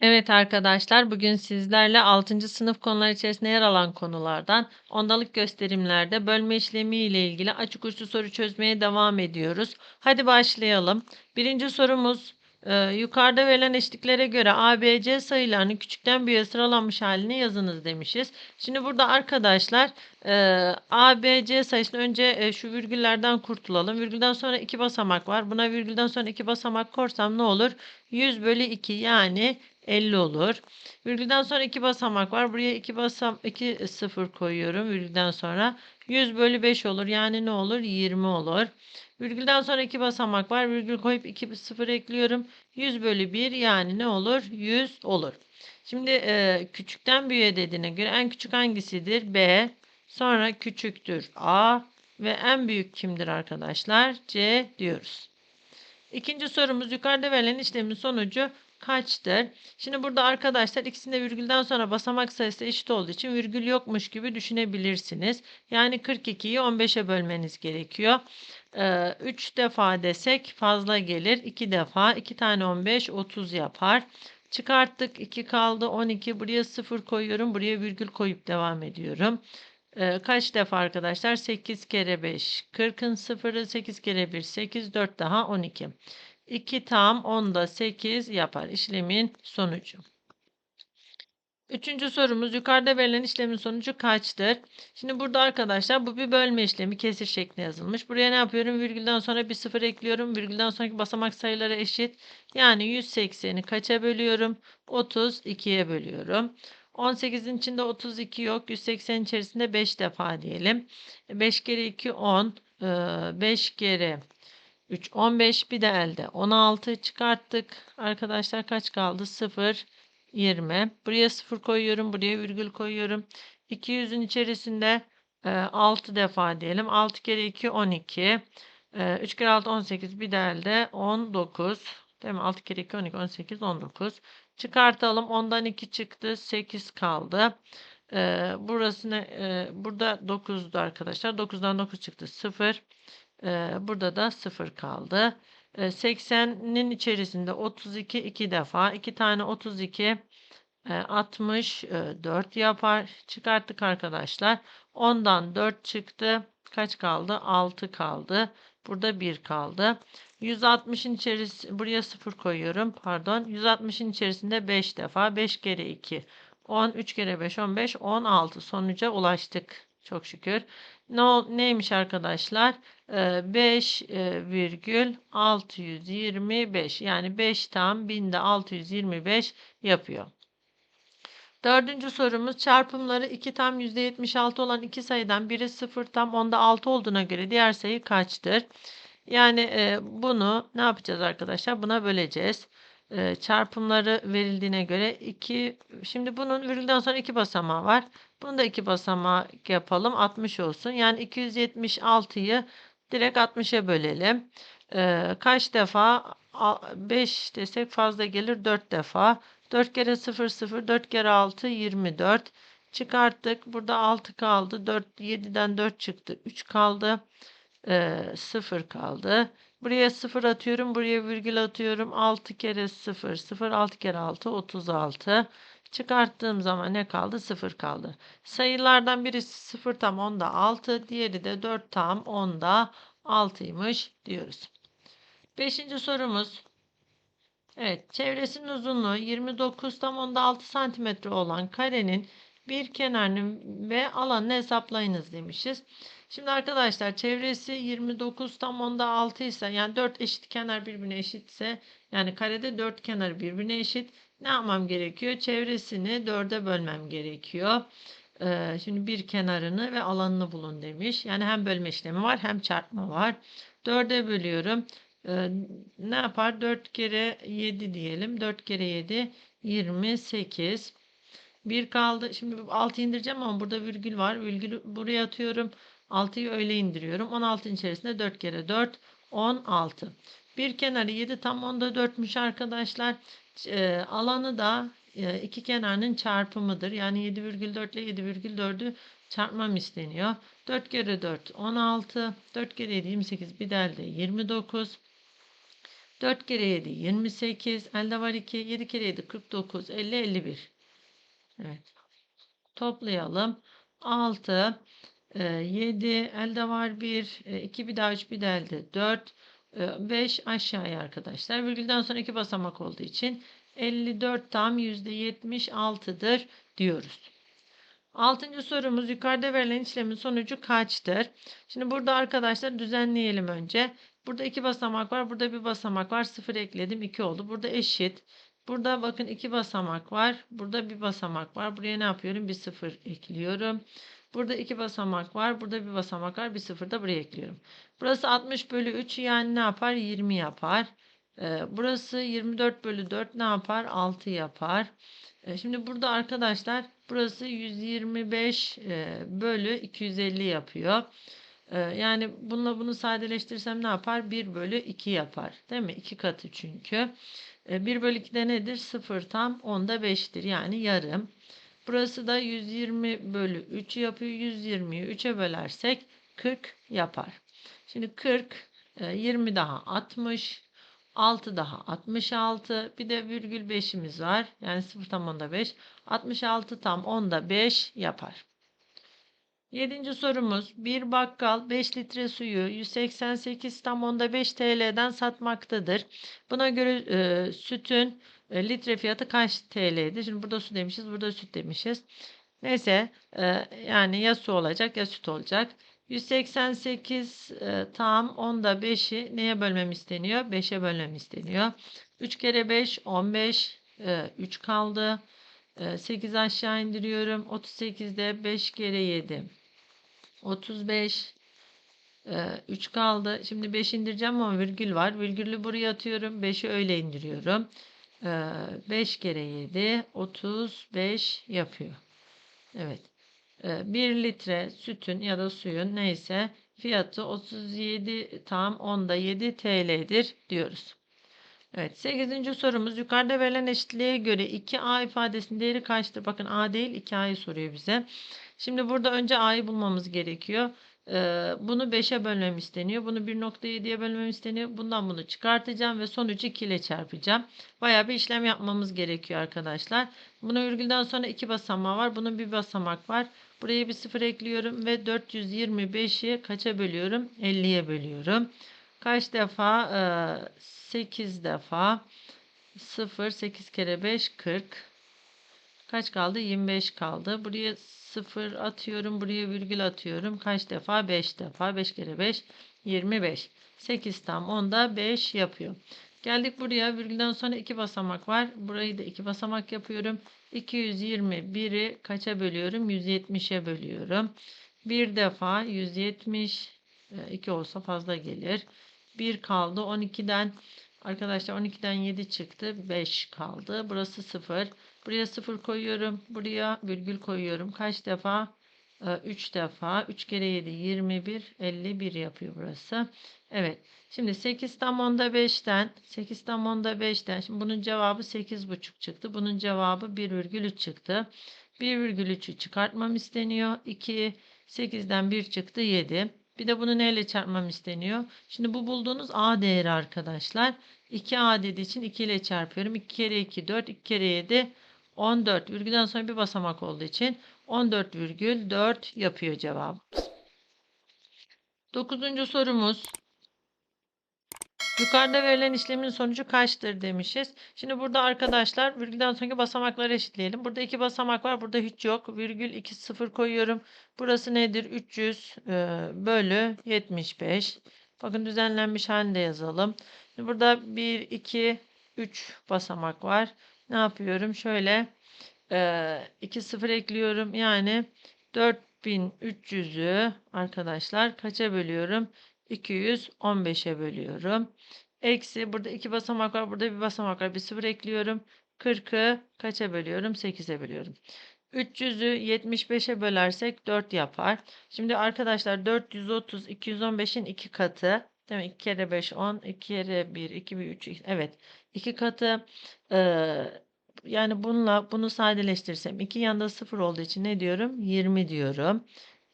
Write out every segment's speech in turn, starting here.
Evet arkadaşlar, bugün sizlerle 6. sınıf konular içerisinde yer alan konulardan ondalık gösterimlerde bölme işlemi ile ilgili açık uçlu soru çözmeye devam ediyoruz. Hadi başlayalım. Birinci sorumuz e, yukarıda verilen eşliklere göre A, B, C sayılarının küçükten büyüğe sıralanmış halini yazınız demişiz. Şimdi burada arkadaşlar e, A, B, C sayısını önce e, şu virgüllerden kurtulalım. Virgülden sonra iki basamak var. Buna virgülden sonra iki basamak korsam ne olur? 100 bölü 2 yani 50 olur. Virgülden sonra iki basamak var. Buraya iki basam 2 sıfır koyuyorum virgülden sonra. 100 bölü 5 olur. Yani ne olur? 20 olur. Virgülden sonra iki basamak var. Virgül koyup 2 sıfır ekliyorum. 100 bölü 1 yani ne olur? 100 olur. Şimdi e, küçükten büyüğe dediğine göre en küçük hangisidir? B. Sonra küçüktür A. Ve en büyük kimdir arkadaşlar? C diyoruz. İkinci sorumuz yukarıda verilen işlemin sonucu kaçtır? Şimdi burada arkadaşlar ikisinde virgülden sonra basamak sayısı eşit olduğu için virgül yokmuş gibi düşünebilirsiniz. Yani 42'yi 15'e bölmeniz gerekiyor. Ee, 3 defa desek fazla gelir. 2 defa 2 tane 15 30 yapar. Çıkarttık 2 kaldı 12 buraya 0 koyuyorum buraya virgül koyup devam ediyorum. Ee, kaç defa arkadaşlar? 8 kere 5 40'ın sıfırı 8 kere 1 8 4 daha 12. 2 tam 10'da 8 yapar işlemin sonucu. Üçüncü sorumuz yukarıda verilen işlemin sonucu kaçtır? Şimdi burada arkadaşlar bu bir bölme işlemi kesir şeklinde yazılmış. Buraya ne yapıyorum? Virgülden sonra bir sıfır ekliyorum. Virgülden sonraki basamak sayıları eşit. Yani 180'i kaça bölüyorum? 32'ye bölüyorum. 18'in içinde 32 yok. 180 içerisinde 5 defa diyelim. 5 kere 2 10. 5 kere 3 15 bir de elde 16 çıkarttık. Arkadaşlar kaç kaldı? 0 20. Buraya 0 koyuyorum. Buraya virgül koyuyorum. 200'ün içerisinde 6 defa diyelim. 6 kere 2 12. 3 kere 6 18 bir de elde 19. Değil mi? 6 kere 2 12 18 19. Çıkartalım. 10'dan 2 çıktı. 8 kaldı. Ee, burası ne? Ee, burada 9'du arkadaşlar. 9'dan 9 çıktı. 0. Burada da 0 kaldı. Ee, 80'nin içerisinde 32 2 defa. 2 tane 32 e, 64 yapar. Çıkarttık arkadaşlar. 10'dan 4 çıktı. Kaç kaldı? 6 kaldı. Burada 1 kaldı. 160'ın içerisinde buraya 0 koyuyorum. Pardon. 160'ın içerisinde 5 defa. 5 kere 2 10 3 kere 5 15 16 sonuca ulaştık. Çok şükür. Ne, neymiş arkadaşlar? 5 ee, 625 yani 5 tam binde 625 yapıyor. Dördüncü sorumuz çarpımları 2 tam %76 olan iki sayıdan biri 0 tam onda 6 olduğuna göre diğer sayı kaçtır? Yani e, bunu ne yapacağız arkadaşlar? Buna böleceğiz. E, çarpımları verildiğine göre 2 şimdi bunun virgülden sonra 2 basamağı var. Bunu da 2 basamağı yapalım 60 olsun. Yani 276'yı direkt 60'a bölelim. E, kaç defa 5 desek fazla gelir 4 defa. 4 kere 0 0 4 kere 6 24 çıkarttık. Burada 6 kaldı. 4 7'den 4 çıktı. 3 kaldı. E, 0 kaldı. Buraya 0 atıyorum. Buraya virgül atıyorum. 6 kere 0 0 6 kere 6 36. Çıkarttığım zaman ne kaldı? 0 kaldı. Sayılardan birisi 0 tam 10'da 6. Diğeri de 4 tam 10'da 6'ymış diyoruz. Beşinci sorumuz. Evet, çevresinin uzunluğu 29 tam onda 6 santimetre olan karenin bir kenarını ve alanını hesaplayınız demişiz. Şimdi arkadaşlar çevresi 29 tam onda 6 ise yani 4 eşit kenar birbirine eşitse yani karede 4 kenar birbirine eşit ne yapmam gerekiyor? Çevresini 4'e bölmem gerekiyor. Ee, şimdi bir kenarını ve alanını bulun demiş. Yani hem bölme işlemi var hem çarpma var. 4'e bölüyorum. Ee, ne yapar? 4 kere 7 diyelim. 4 kere 7 28. 1 kaldı. Şimdi 6 indireceğim ama burada virgül var. Virgülü buraya atıyorum. 6'yı öyle indiriyorum. 16'ın içerisinde 4 kere 4 16. Bir kenarı 7 tam onda 4'müş arkadaşlar. E, alanı da e, iki kenarının çarpımıdır. Yani 7,4 ile 7,4'ü çarpmam isteniyor. 4 kere 4 16. 4 kere 7 28 bir de elde 29. 4 kere 7 28. Elde var 2. 7 kere 7 49. 50 51. Evet. Toplayalım. 6 7 elde var 1 2 bir daha 3 bir de elde 4 5 aşağıya arkadaşlar. Virgülden sonra 2 basamak olduğu için 54 tam %76'dır diyoruz. Altıncı sorumuz yukarıda verilen işlemin sonucu kaçtır? Şimdi burada arkadaşlar düzenleyelim önce. Burada iki basamak var. Burada bir basamak var. Sıfır ekledim. 2 oldu. Burada eşit. Burada bakın iki basamak var. Burada bir basamak var. Buraya ne yapıyorum? Bir sıfır ekliyorum. Burada iki basamak var. Burada bir basamak var. Bir sıfır da buraya ekliyorum. Burası 60 bölü 3 yani ne yapar? 20 yapar. Ee, burası 24 bölü 4 ne yapar? 6 yapar. Ee, şimdi burada arkadaşlar burası 125 e, bölü 250 yapıyor. Ee, yani bununla bunu sadeleştirsem ne yapar? 1 bölü 2 yapar. Değil mi? 2 katı çünkü. 1 bölü 2 de nedir? 0 tam 10'da 5'tir. Yani yarım. Burası da 120 bölü 3 yapıyor. 120'yi 3'e bölersek 40 yapar. Şimdi 40, 20 e, daha 60, 6 daha 66. Bir de virgül 5'imiz var. Yani 0 tam onda 5. 66 tam onda 5 yapar. Yedinci sorumuz. Bir bakkal 5 litre suyu 188 tam onda 5 TL'den satmaktadır. Buna göre e, sütün e, litre fiyatı kaç TL'dir? Şimdi burada su demişiz, burada süt demişiz. Neyse e, yani ya su olacak ya süt olacak. 188 e, tam onda 5'i neye bölmem isteniyor? 5'e bölmem isteniyor. 3 kere 5 15 e, 3 kaldı. E, 8 aşağı indiriyorum. 38'de 5 kere 7 35 e, 3 kaldı. Şimdi 5 indireceğim ama virgül var. Virgülü buraya atıyorum. 5'i öyle indiriyorum. E, 5 kere 7 35 yapıyor. Evet. 1 litre sütün ya da suyun neyse fiyatı 37 tam onda 7 TL'dir diyoruz. Evet 8. sorumuz yukarıda verilen eşitliğe göre 2A ifadesinin değeri kaçtır? Bakın A değil 2A'yı soruyor bize. Şimdi burada önce A'yı bulmamız gerekiyor. Ee, bunu 5'e bölmem isteniyor. Bunu 1.7'ye bölmem isteniyor. Bundan bunu çıkartacağım ve sonucu 2 ile çarpacağım. Baya bir işlem yapmamız gerekiyor arkadaşlar. Buna virgülden sonra 2 basamağı var. Bunun bir basamak var. Buraya bir sıfır ekliyorum ve 425'i kaça bölüyorum? 50'ye bölüyorum. Kaç defa? Ee, 8 defa. 0, 8 kere 5, 40. Kaç kaldı? 25 kaldı. Buraya 0 atıyorum. Buraya virgül atıyorum. Kaç defa? 5 defa. 5 kere 5, 25. 8 tam 10'da 5 yapıyor. Geldik buraya. Virgülden sonra 2 basamak var. Burayı da 2 basamak yapıyorum. 221'i kaça bölüyorum? 170'e bölüyorum. Bir defa 170 2 e, olsa fazla gelir. 1 kaldı. 12'den arkadaşlar 12'den 7 çıktı. 5 kaldı. Burası 0. Buraya 0 koyuyorum. Buraya virgül koyuyorum. Kaç defa? 3 ee, defa. 3 kere 7 21. 51 yapıyor burası. Evet. Şimdi 8 tam onda 5'ten 8 tam onda 5'ten şimdi bunun cevabı 8,5 çıktı. Bunun cevabı 1,3 çıktı. 1,3'ü çıkartmam isteniyor. 2 8'den 1 çıktı 7. Bir de bunu neyle çarpmam isteniyor? Şimdi bu bulduğunuz A değeri arkadaşlar. 2A dediği için 2 ile çarpıyorum. 2 kere 2 4 2 kere 7 14 virgülden sonra bir basamak olduğu için 14,4 yapıyor cevabımız. Dokuzuncu sorumuz. Yukarıda verilen işlemin sonucu kaçtır demişiz. Şimdi burada arkadaşlar virgülden sonraki basamakları eşitleyelim. Burada iki basamak var. Burada hiç yok. Virgül 2 0 koyuyorum. Burası nedir? 300 e, bölü 75. Bakın düzenlenmiş halinde yazalım. Şimdi burada 1, 2, 3 basamak var. Ne yapıyorum? Şöyle e, 2 0 ekliyorum. Yani 4300'ü arkadaşlar kaça bölüyorum? 215'e bölüyorum. Eksi burada iki basamak var. Burada bir basamak var. Bir sıfır ekliyorum. 40'ı kaça bölüyorum? 8'e bölüyorum. 300'ü 75'e bölersek 4 yapar. Şimdi arkadaşlar 430 215'in 2 katı. Değil mi? 2 kere 5 10, 2 kere 1 2 bir 3 evet. 2 katı ee, yani bununla bunu sadeleştirsem 2 yanda 0 olduğu için ne diyorum? 20 diyorum.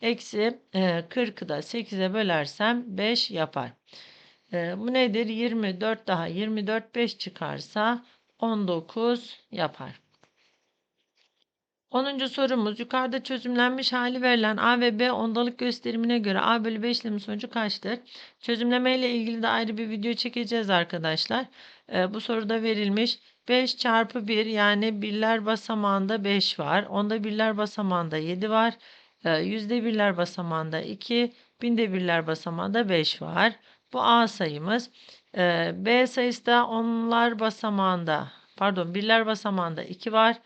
Eksi e, 40'ı da 8'e bölersem 5 yapar. Ee, bu nedir? 24 daha 24 5 çıkarsa 19 yapar. 10. sorumuz yukarıda çözümlenmiş hali verilen A ve B ondalık gösterimine göre A bölü B işlemi sonucu kaçtır? Çözümleme ile ilgili de ayrı bir video çekeceğiz arkadaşlar. Ee, bu soruda verilmiş 5 çarpı 1 yani birler basamağında 5 var. Onda birler basamağında 7 var. Ee, yüzde birler basamağında 2, binde birler basamağında 5 var. Bu A sayımız. Ee, B sayısı da onlar basamağında pardon birler basamağında 2 var.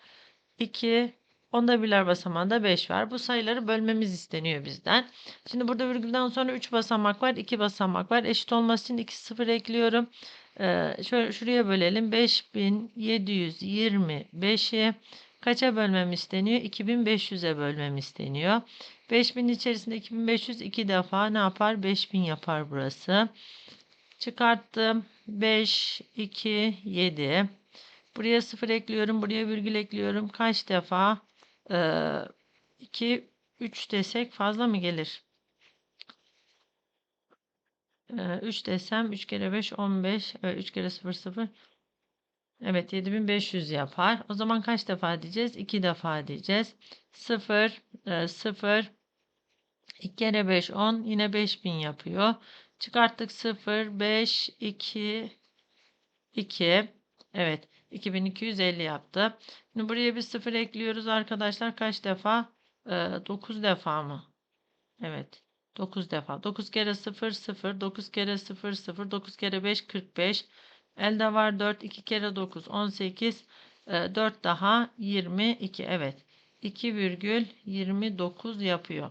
2, onda birler basamağında 5 var. Bu sayıları bölmemiz isteniyor bizden. Şimdi burada virgülden sonra 3 basamak var, 2 basamak var. Eşit olması için 2 sıfır ekliyorum. Ee, şöyle şuraya bölelim. 5725'i kaça bölmem isteniyor? 2500'e bölmem isteniyor. 5000 içerisinde 2500 iki defa ne yapar? 5000 yapar burası. Çıkarttım. 5, 2, 7. Buraya 0 ekliyorum. Buraya virgül ekliyorum. Kaç defa? Ee, 2, 3 desek fazla mı gelir? 3 desem 3 kere 5 15. Evet, 3 kere 0 0. Evet 7500 yapar. O zaman kaç defa diyeceğiz? 2 defa diyeceğiz. 0 0 2 kere 5 10 yine 5000 yapıyor. Çıkarttık 0 5 2 2 Evet 2250 yaptı. Şimdi buraya bir 0 ekliyoruz arkadaşlar. Kaç defa? 9 defa mı? Evet. 9 defa. 9 kere 0 0. 9 kere 0 0. 9 kere 5 45. Elde var 4. 2 kere 9 18. 4 daha 22. Evet. 2,29 yapıyor.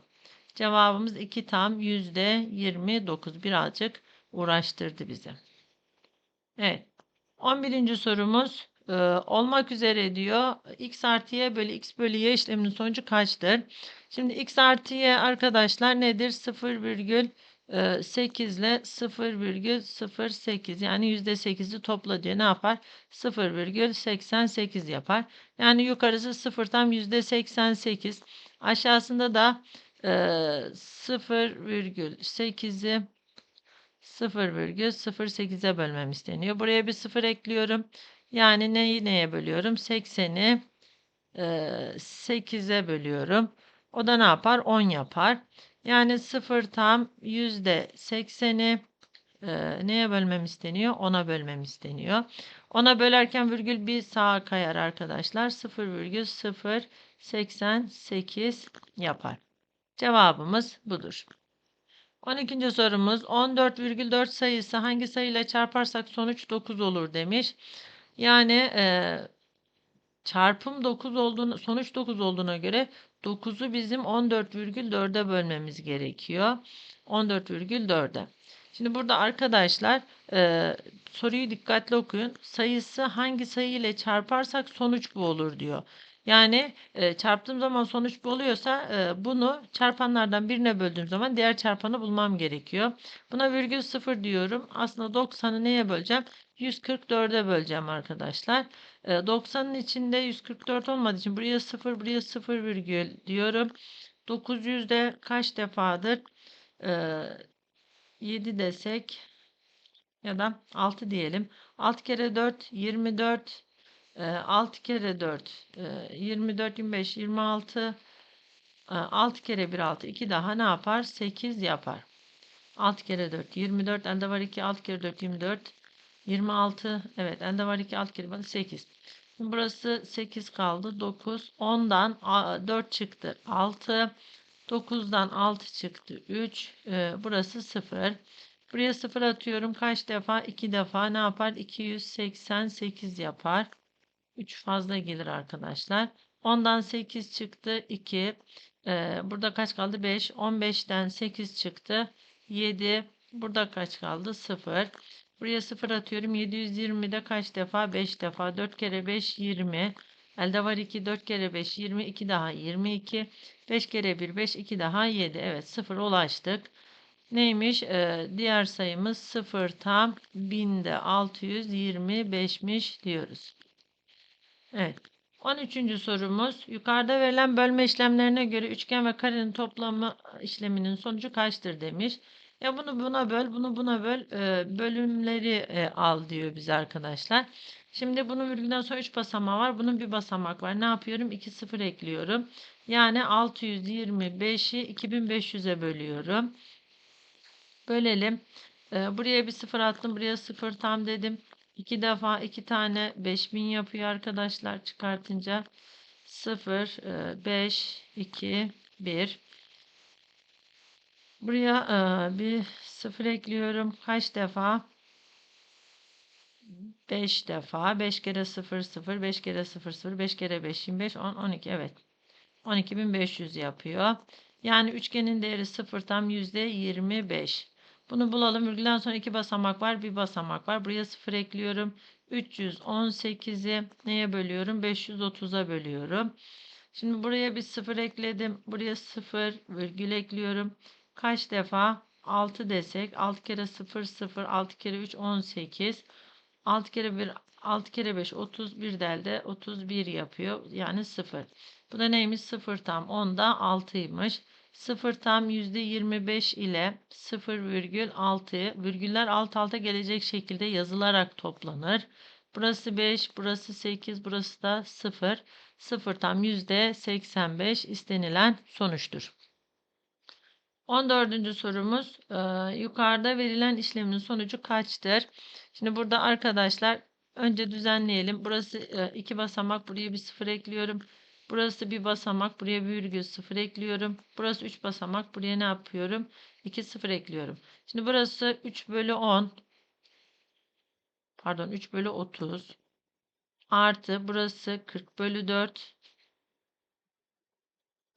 Cevabımız 2 tam %29. Birazcık uğraştırdı bizi. Evet. 11. sorumuz e, olmak üzere diyor. x artı y bölü x bölü y işleminin sonucu kaçtır? Şimdi x artı y arkadaşlar nedir? 0,8 ile 0,08 yani %8'i topla diyor. Ne yapar? 0,88 yapar. Yani yukarısı 0 tam %88. Aşağısında da e, 0,8'i 0,08'e bölmem isteniyor. Buraya bir 0 ekliyorum. Yani neyi neye bölüyorum? 80'i e, 8'e bölüyorum. O da ne yapar? 10 yapar. Yani 0 tam %80'i e, neye bölmem isteniyor? 10'a bölmem isteniyor. 10'a bölerken virgül bir sağa kayar arkadaşlar. 0,088 yapar. Cevabımız budur. 12. sorumuz 14,4 sayısı hangi sayıyla çarparsak sonuç 9 olur demiş. Yani e, çarpım 9 olduğunu sonuç 9 olduğuna göre 9'u bizim 14,4'e bölmemiz gerekiyor. 14,4'e. Şimdi burada arkadaşlar e, soruyu dikkatli okuyun. Sayısı hangi sayı ile çarparsak sonuç bu olur diyor. Yani e, çarptığım zaman sonuç bu oluyorsa e, bunu çarpanlardan birine böldüğüm zaman diğer çarpanı bulmam gerekiyor. Buna virgül 0 diyorum. Aslında 90'ı neye böleceğim? 144'e böleceğim arkadaşlar. E, 90'ın içinde 144 olmadığı için buraya 0 buraya 0 virgül diyorum. 900'de kaç defadır? E, 7 desek ya da 6 diyelim. 6 kere 4 24 6 kere 4 24 25 26 6 kere 1 6 2 daha ne yapar 8 yapar 6 kere 4 24 elde var 2 6 kere 4 24 26 evet elde var 2 6 kere 1 8 Şimdi burası 8 kaldı 9 10'dan 4 çıktı 6 9'dan 6 çıktı 3 burası 0 buraya 0 atıyorum kaç defa 2 defa ne yapar 288 yapar 3 fazla gelir arkadaşlar. 10'dan 8 çıktı 2. Ee, burada kaç kaldı? 5. 15'ten 8 çıktı 7. Burada kaç kaldı? 0. Buraya 0 atıyorum. 720'de kaç defa? 5 defa. 4 kere 5 20. Elde var 2. 4 kere 5 20. 2 daha 22. 5 kere 1 5. 2 daha 7. Evet 0 ulaştık. Neymiş? Ee, diğer sayımız 0 tam 1000'de 625'miş diyoruz. Evet. 13. sorumuz. Yukarıda verilen bölme işlemlerine göre üçgen ve karenin toplamı işleminin sonucu kaçtır demiş. Ya bunu buna böl, bunu buna böl, e, bölümleri e, al diyor bize arkadaşlar. Şimdi bunun virgülden sonra 3 basamağı var. Bunun bir basamak var. Ne yapıyorum? 2 sıfır ekliyorum. Yani 625'i 2500'e bölüyorum. Bölelim. Ee, buraya bir sıfır attım. Buraya sıfır tam dedim. 2 defa 2 tane 5000 yapıyor arkadaşlar. Çıkartınca 0, 5, 2, 1. Buraya e, bir sıfır ekliyorum. Kaç defa? 5 defa. 5 kere 0, 0. 5 kere 0, 0. 5 kere 5, 25, 10, 12. Evet. 12.500 yapıyor. Yani üçgenin değeri 0 tam %25. Bunu bulalım. Virgülden sonra iki basamak var. Bir basamak var. Buraya 0 ekliyorum. 318'i neye bölüyorum? 530'a bölüyorum. Şimdi buraya bir 0 ekledim. Buraya 0 virgül ekliyorum. Kaç defa? 6 desek. 6 kere 0 0. 6 kere 3 18. 6 kere 1 6 kere 5 31 delde 31 yapıyor. Yani 0. Bu da neymiş? 0 tam 10'da 6'ymış. 0 tam %25 ile 0,6 virgüller alt alta gelecek şekilde yazılarak toplanır. Burası 5, burası 8, burası da 0. 0 tam %85 istenilen sonuçtur. 14. sorumuz e, yukarıda verilen işlemin sonucu kaçtır? Şimdi burada arkadaşlar önce düzenleyelim. Burası 2 basamak buraya bir 0 ekliyorum. Burası bir basamak. Buraya bir virgül 0 ekliyorum. Burası 3 basamak. Buraya ne yapıyorum? 2 0 ekliyorum. Şimdi burası 3 bölü 10. Pardon 3 bölü 30. Artı burası 40 bölü 4.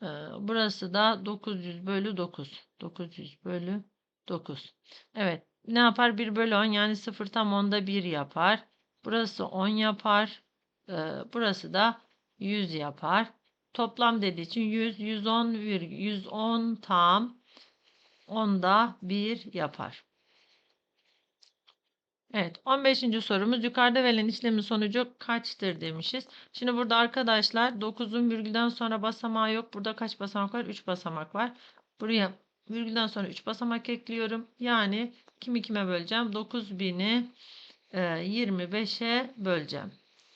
Ee, burası da 900 bölü 9. 900 bölü 9. Evet. Ne yapar? 1 bölü 10 yani 0 tam 10'da 1 yapar. Burası 10 yapar. Ee, burası da 100 yapar. Toplam dediği için 100, 110, virgül, 110 tam 10'da 1 yapar. Evet 15. sorumuz yukarıda verilen işlemin sonucu kaçtır demişiz. Şimdi burada arkadaşlar 9'un virgülden sonra basamağı yok. Burada kaç basamak var? 3 basamak var. Buraya virgülden sonra 3 basamak ekliyorum. Yani kimi kime böleceğim? 9000'i e, 25'e böleceğim.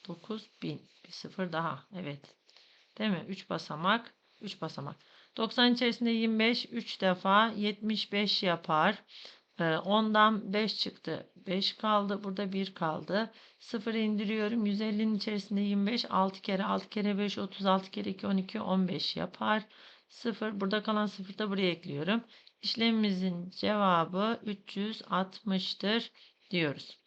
9000 bir sıfır daha. Evet. Değil mi? 3 basamak. 3 basamak. 90 içerisinde 25 3 defa 75 yapar. 10'dan ee, 5 çıktı. 5 kaldı. Burada 1 kaldı. 0 indiriyorum. 150'nin içerisinde 25. 6 kere 6 kere 5 36 kere 2 12 15 yapar. 0. Burada kalan 0 da buraya ekliyorum. İşlemimizin cevabı 360'tır diyoruz.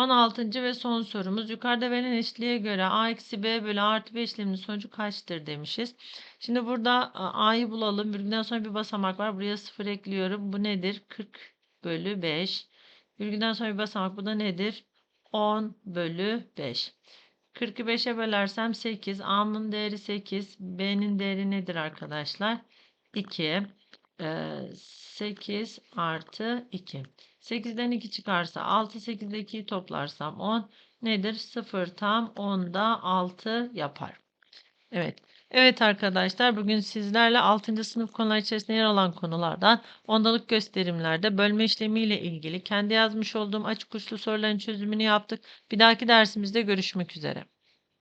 16. ve son sorumuz. Yukarıda verilen eşitliğe göre a eksi b bölü artı b işleminin sonucu kaçtır demişiz. Şimdi burada a'yı bulalım. Virgülden sonra bir basamak var. Buraya 0 ekliyorum. Bu nedir? 40 bölü 5. Virgülden sonra bir basamak. Bu da nedir? 10 bölü 5. 40'ı 5'e bölersem 8. A'nın değeri 8. B'nin değeri nedir arkadaşlar? 2. 8 artı 2. 8'den 2 çıkarsa 6, 8'de 2'yi toplarsam 10 nedir? 0 tam 10'da 6 yapar. Evet. Evet arkadaşlar bugün sizlerle 6. sınıf konular içerisinde yer alan konulardan ondalık gösterimlerde bölme işlemi ile ilgili kendi yazmış olduğum açık uçlu soruların çözümünü yaptık. Bir dahaki dersimizde görüşmek üzere.